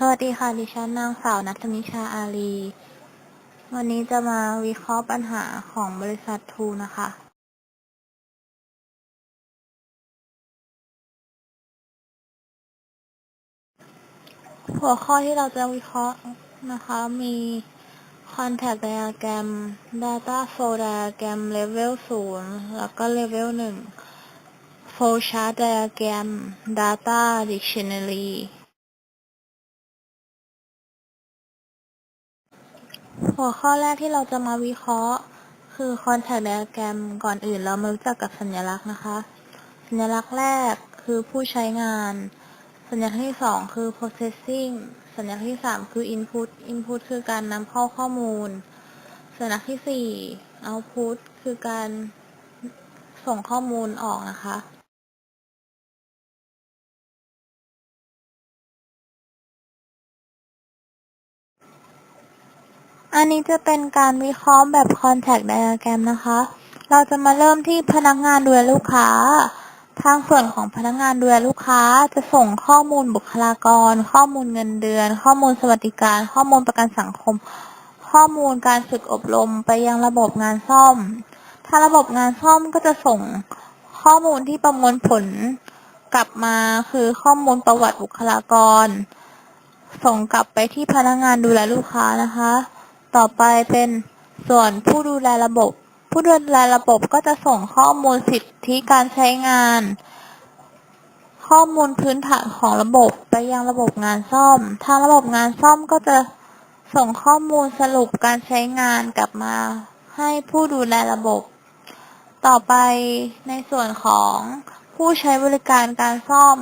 สวัสดีค่ะ ดิฉันนางสาวนัทมิชาอารี วันนี้จะมาวิเคราะห์ปัญหาของบริษัททูนะคะ หัวข้อที่เราจะวิเคราะห์นะคะมี Contact Diagram Data Flow Diagram Level 0 แล้วก็ Level 1 Flowchart Diagram Data Dictionary หัวข้อแรกที่เราจะมาวิเคราะห์ คือ Contact Diagram ก่อนอื่นเรามารู้จักกับสัญลักษณ์นะคะ สัญลักษณ์แรกคือผู้ใช้งาน สัญลักษณ์ที่สองคือ processing สัญลักษณ์ที่สามคือ input input คือการนำเข้าข้อมูล สัญลักษณ์ที่สี่ output คือการส่งข้อมูลออกนะคะ อันนี้จะเป็นการวิเคราะห์แบบ contact diagram นะคะ เราจะมาเริ่มที่พนักงานดูแลลูกค้า ทางส่วนของพนักงานดูแลลูกค้า จะส่งข้อมูลบุคลากร ข้อมูลเงินเดือน ข้อมูลสวัสดิการ ข้อมูลประกันสังคม ข้อมูลการฝึกอบรมไปยังระบบงานซ่อม ถ้าระบบงานซ่อมก็จะส่งข้อมูลที่ประมวลผลกลับมาคือข้อมูลประวัติบุคลากร ส่งกลับไปที่พนักงานดูแลลูกค้านะคะ ต่อไปเป็นส่วนผู้ดูแลระบบ ผู้ดูแลระบบก็จะส่งข้อมูลสิทธิการใช้งาน ข้อมูลพื้นฐานของระบบไปยังระบบงานซ่อม ทางระบบงานซ่อมก็จะส่งข้อมูลสรุปการใช้งานกลับมาให้ผู้ดูแลระบบ ต่อไปในส่วนของผู้ใช้บริการการซ่อม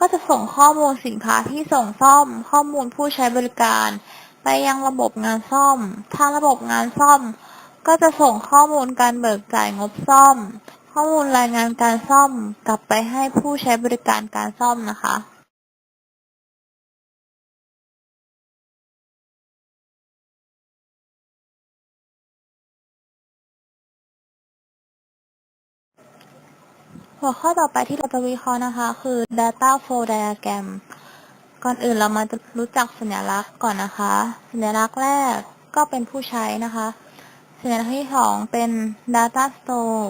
ก็จะส่งข้อมูลสินค้าที่ส่งซ่อม ข้อมูลผู้ใช้บริการ ไปยังระบบงานซ่อม ทางระบบงานซ่อม ก็จะส่งข้อมูลการเบิกจ่ายงบซ่อม ข้อมูลรายงานการซ่อม กลับไปให้ผู้ใช้บริการการซ่อมนะคะหัวข้อต่อไปที่เราจะวิเคราะห์นะคะ คือ data flow diagram ก่อนอื่นเรามารู้จักสัญลักษณ์ก่อนนะคะ สัญลักษณ์แรกก็เป็นผู้ใช้นะคะ สัญลักษณ์ที่สองเป็น data store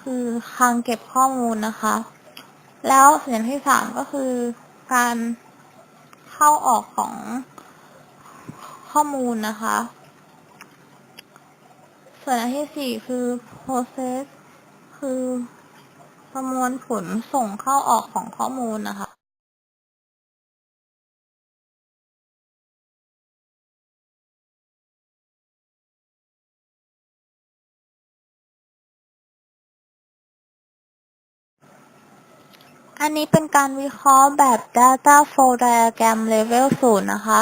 คือคลังเก็บข้อมูลนะคะ แล้วสัญลักษณ์ที่สามก็คือการเข้าออกของข้อมูลนะคะ ส่วนอันที่สี่คือ process คือประมวลผลส่งเข้าออกของข้อมูลนะคะ อันนี้เป็นการวิเคราะห์แบบ Data Flow Diagram Level 0 นะคะ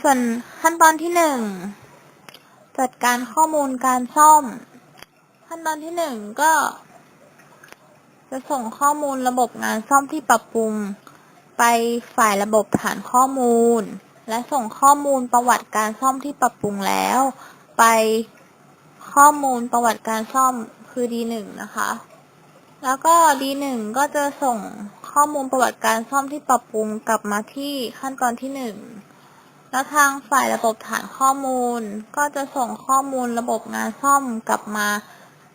ส่วนขั้นตอนที่ 1 จัดการข้อมูลการซ่อม ขั้นตอนที่ 1 ก็ จะส่งข้อมูลระบบงานซ่อมที่ปรับปรุง ไปฝ่ายระบบฐานข้อมูล และส่งข้อมูลประวัติการซ่อมที่ปรับปรุงแล้ว ไปข้อมูลประวัติการซ่อมคือ D1 นะคะ แล้วก็ D1 ก็จะส่งข้อมูลประวัติการซ่อมที่ปรับปรุงกลับมาที่ขั้นตอนที่ 1 แล้วทางฝ่ายระบบฐานข้อมูล ก็จะส่งข้อมูลระบบงานซ่อมกลับมา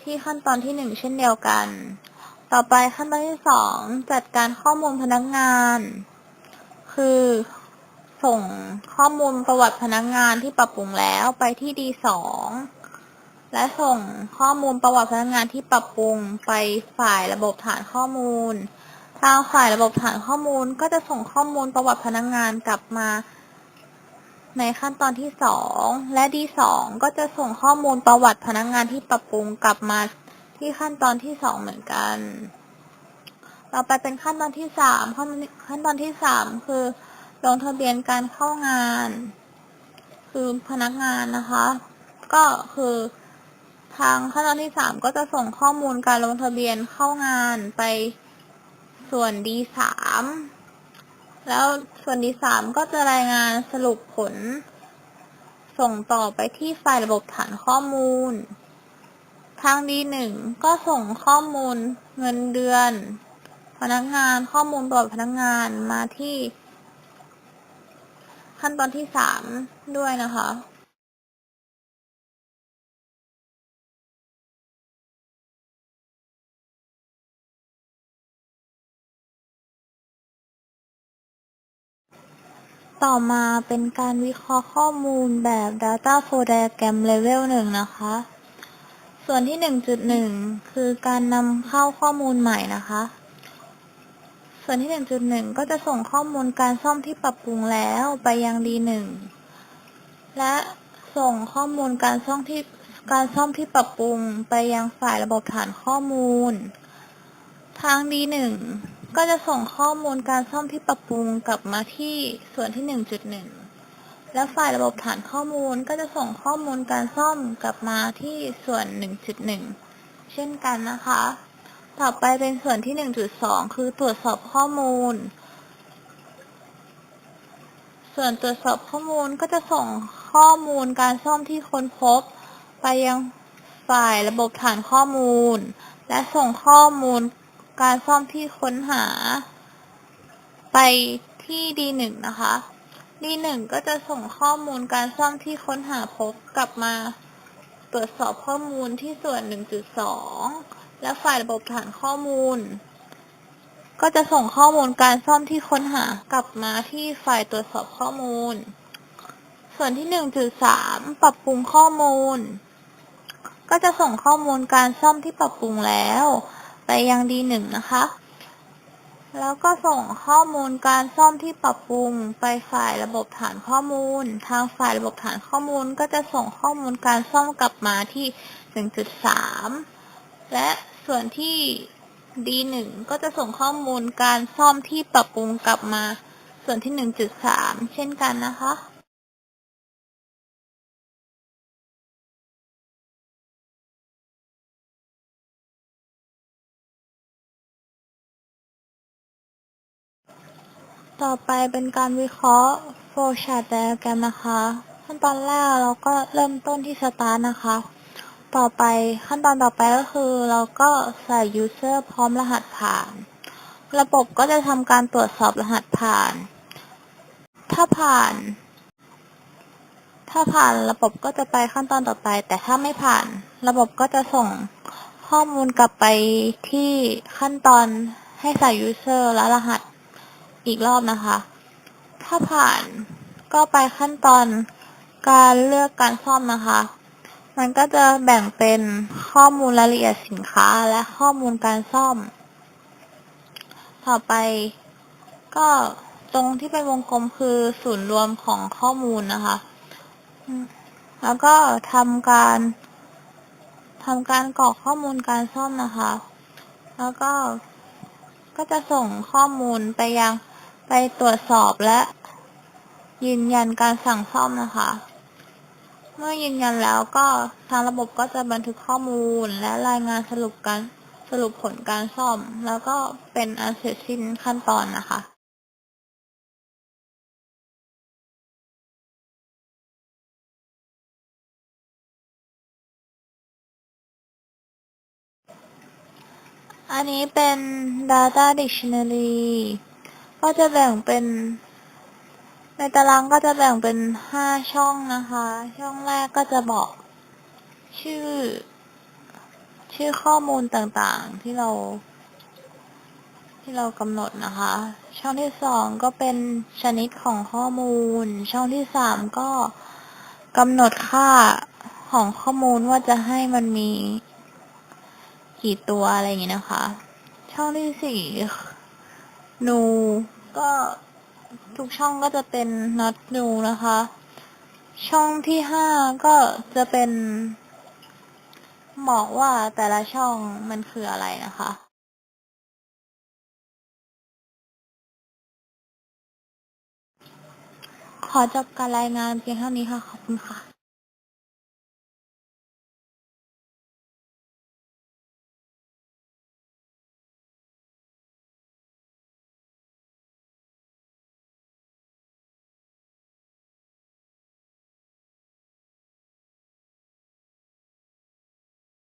ที่ขั้นตอนที่ 1 เช่นเดียวกัน ต่อไปขั้นตอนที่ 2 จัดการข้อมูลพนักงาน คือส่งข้อมูลประวัติพนักงานที่ปรับปรุงแล้วไปที่ D2 และส่งข้อมูลประวัติพนักงานที่ปรับปรุงไปฝ่ายระบบฐานข้อมูล ทางฝ่ายระบบฐานข้อมูลก็จะส่งข้อมูลประวัติพนักงานกลับมาในขั้นตอนที่ 2 และ D2 ก็จะส่งข้อมูลประวัติพนักงานที่ปรับปรุงกลับมาที่ขั้นตอนที่ 2 เหมือนกัน ต่อไปเป็นขั้นตอนที่ 3 ขั้นขั้นตอนที่ 3 คือลงทะเบียนการเข้างาน คือพนักงานนะคะ ก็คือ ทางขั้นตอนที่ 3 ก็จะส่งข้อมูลการลงทะเบียนเข้างานไปส่วน D3 แล้วส่วน D3 ก็จะรายงานสรุปผล ส่งต่อไปที่ฝ่ายระบบฐานข้อมูล ทาง D1 ก็ส่งข้อมูลเงินเดือน พนักงานข้อมูลประวัติพนักงานมาที่ ขั้นตอนที่สามด้วยนะคะ ต่อมาเป็นการวิเคราะห์ข้อมูลแบบ Data Flow Diagram Level 1 นะคะ ส่วนที่ 1.1 คือการนำเข้าข้อมูลใหม่นะคะ ส่วนที่ 1.1 ก็จะส่งข้อมูลการซ่อมที่ปรับปรุงแล้วไปยัง D1 และส่งข้อมูลการซ่อมที่การซ่อมที่ปรับปรุงไปยังฝ่ายระบบฐานข้อมูล ทาง D1 ก็จะส่งข้อมูลการซ่อมที่ปรับปรุงกลับมาที่ส่วนที่ 1.1 และฝ่ายระบบฐานข้อมูลก็จะส่งข้อมูลการซ่อมกลับมาที่ส่วน 1.1 เช่นกันนะคะ ต่อไปเป็นส่วนที่ 1.2 คือตรวจสอบข้อมูล ส่วนตรวจสอบข้อมูลก็จะส่งข้อมูลการซ่อมที่ค้นพบ ไปยังฝ่ายระบบฐานข้อมูล และส่งข้อมูล การซ่อมที่ค้นหา ไปที่ D1 นะคะ D1 ก็จะส่งข้อมูลการซ่อมที่ค้นหาพบกลับมาตรวจสอบข้อมูลที่ส่วน 1.2 และฝ่ายระบบฐานข้อมูล ก็จะส่งข้อมูลการซ่อมที่ค้นหากลับมาที่ฝ่ายตรวจสอบข้อมูล ส่วนที่ 1.3 ปรับปรุงข้อมูล ก็จะส่งข้อมูลการซ่อมที่ปรับปรุงแล้ว ไปยัง D1 นะคะ แล้วก็ส่งข้อมูลการซ่อมที่ปรับปรุงไปฝ่ายระบบฐานข้อมูล ทางฝ่ายระบบฐานข้อมูลก็จะส่งข้อมูลการซ่อมกลับมาที่ 1.3 และส่วนที่ D1 ก็จะส่งข้อมูลการซ่อมที่ปรับปรุงกลับมา ส่วนที่ 1.3 เช่นกันนะคะ ต่อไปเป็นการวิเคราะห์ flowchart diagram นะคะ ขั้นตอนแรกเราก็เริ่มต้นที่ start นะคะ ต่อไปขั้นตอนต่อไปก็คือเราก็ใส่ user พร้อมรหัสผ่าน ระบบก็จะทำการตรวจสอบรหัสผ่าน ถ้าผ่าน ถ้าผ่านระบบก็จะไปขั้นตอนต่อไป แต่ถ้าไม่ผ่าน ระบบก็จะส่งข้อมูลกลับไปที่ขั้นตอนให้ใส่ user และรหัส อีกรอบนะคะ ถ้าผ่านก็ไปขั้นตอนการเลือกการซ่อมนะคะ มันก็จะแบ่งเป็นข้อมูลรายละเอียดสินค้าและข้อมูลการซ่อม ต่อไปก็ตรงที่เป็นวงกลมคือศูนย์รวมของข้อมูลนะคะ แล้วก็ทำการทำการกรอกข้อมูลการซ่อมนะคะ แล้วก็ก็จะส่งข้อมูลไปยัง ไปตรวจสอบและ ยืนยันการสั่งซ่อมนะคะ เมื่อยืนยันแล้วก็ทางระบบก็จะบันทึกข้อมูล และรายงานสรุปการสรุปผลการซ่อม แล้วก็เป็นอันเสร็จสิ้นขั้นตอนนะคะอันนี้เป็น Data Dictionary ก็จะแบ่งเป็น ในตารางก็จะแบ่งเป็น5ช่องนะคะ ช่องแรกก็จะบอก ชื่อ ชื่อข้อมูลต่างๆที่เรา ที่เรากำหนดนะคะ ช่องที่สองก็เป็นชนิดของข้อมูล ช่องที่สามก็กำหนดค่าของข้อมูลว่าจะให้มันมีกี่ตัวอะไรอย่างนี้นะคะ ช่องที่สี่ นูก็ทุกช่องก็จะเป็น not new นะคะ ช่องที่ห้าก็จะเป็นบอกว่าแต่ละช่องมันคืออะไรนะคะขอจบการรายงานเพียงเท่านี้ค่ะ ขอบคุณค่ะ